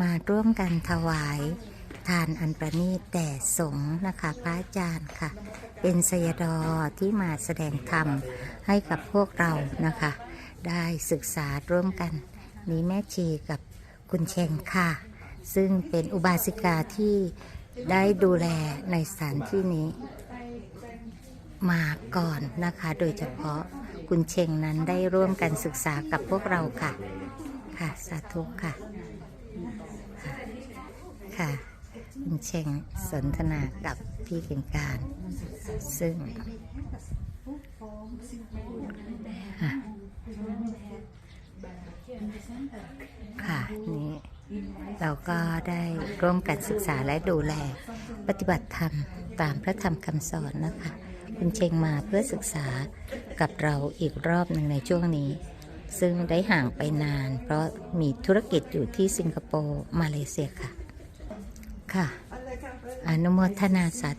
มาร่วมกันถวาย ทานอันประณีตแด่สงฆ์นะคะพระอาจารย์ค่ะ เป็นสยดอที่มาแสดงธรรมให้กับพวกเรานะคะ ได้ศึกษาร่วมกันนี้แม่ชีกับคุณเชงค่ะ ซึ่งเป็นอุบาสิกาที่ได้ดูแลในสถานที่นี้ มาก่อนนะคะ โดยเฉพาะคุณเชงนั้นได้ร่วมกันศึกษากับพวกเราค่ะ ค่ะ สาธุค่ะ ค่ะคุณเชงสนทนากับพี่เก่งการ ซึ่งค่ะค่ะนี่เราก็ได้ร่วมกันศึกษาและดูแล ปฏิบัติธรรมตามพระธรรมคำสอนนะคะ คุณเชงมาเพื่อศึกษากับเราอีกรอบหนึ่งในช่วงนี้ ซึ่งได้ห่างไปนาน เพราะมีธุรกิจอยู่ที่สิงคโปร์มาเลเซียค่ะ ค่ะ อนุโมทนาสา